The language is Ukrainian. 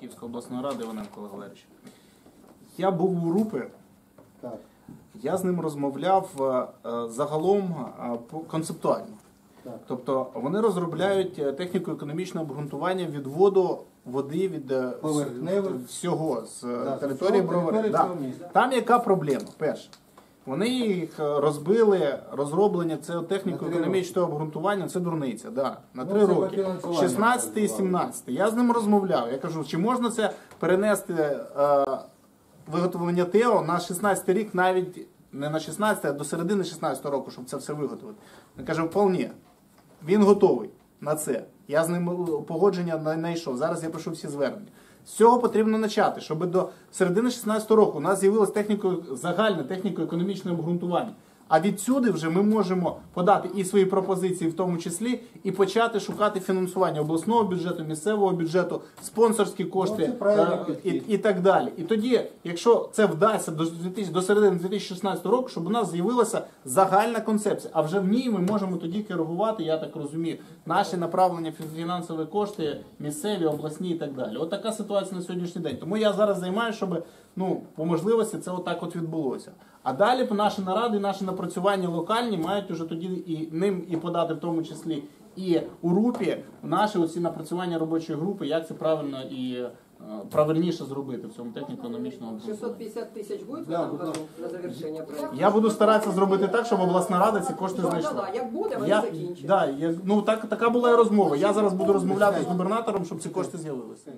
Київської обласної ради Іваненко Валерійович. Я був у РУПи, Так. я з ним розмовляв е, е, загалом е, концептуально. Так. Тобто вони розробляють е, техніко-економічне обґрунтування відводу води від Поверхневих. всього з Да, території Бровари. Да. Там яка проблема? Перше. Вони їх е, розбили, розроблення цього техніко-економічного обґрунтування, це дурниця, да, на Ну, три це по роки. фінансуванню 16 і 17. Я з ним розмовляв. Я кажу, чи можна це перенести е, виготовлення ТЕО на 16 рік, навіть не на 16, а до середини 16 року, щоб це все виготовити. Він каже, вполне. Він готовий на це. Я з ним е, погодження знайшов. Зараз я пишу всі звернення. З цього потрібно почати, щоб до середини 16 року у нас з'явилася техніко, загальна техніко-економічне обґрунтування. А відсюди вже ми можемо подати і свої пропозиції, в тому числі, і почати шукати фінансування обласного бюджету, місцевого бюджету, спонсорські кошти Ну, е, і, і так далі. І тоді, якщо це вдасться до 2000, до середини 2016 року, щоб у нас з'явилася загальна концепція, а вже в ній ми можемо тоді коригувати, я так розумію, наші направлення фінансові кошти, місцеві, обласні і так далі. От така ситуація на сьогоднішній день. Тому я зараз займаюся, щоб ну по можливості це отак от відбулося. А далі наші наради, наші напрацювання локальні мають уже тоді і ним і подати, в тому числі і у РУПі наші оці напрацювання робочої групи, як це правильно і е, правильніше зробити в цьому техніко-економічному обґрунтуванні. 650 тысяч будет в Да, будь ласка. на завершение проекта? Я буду старатися зробити так, щоб обласна рада ці кошти Да, знайшла. да, як буде, вони Я, закінчать. да, я, ну так, така була і розмова. Я зараз буду розмовляти з губернатором, щоб ці кошти з'явилися.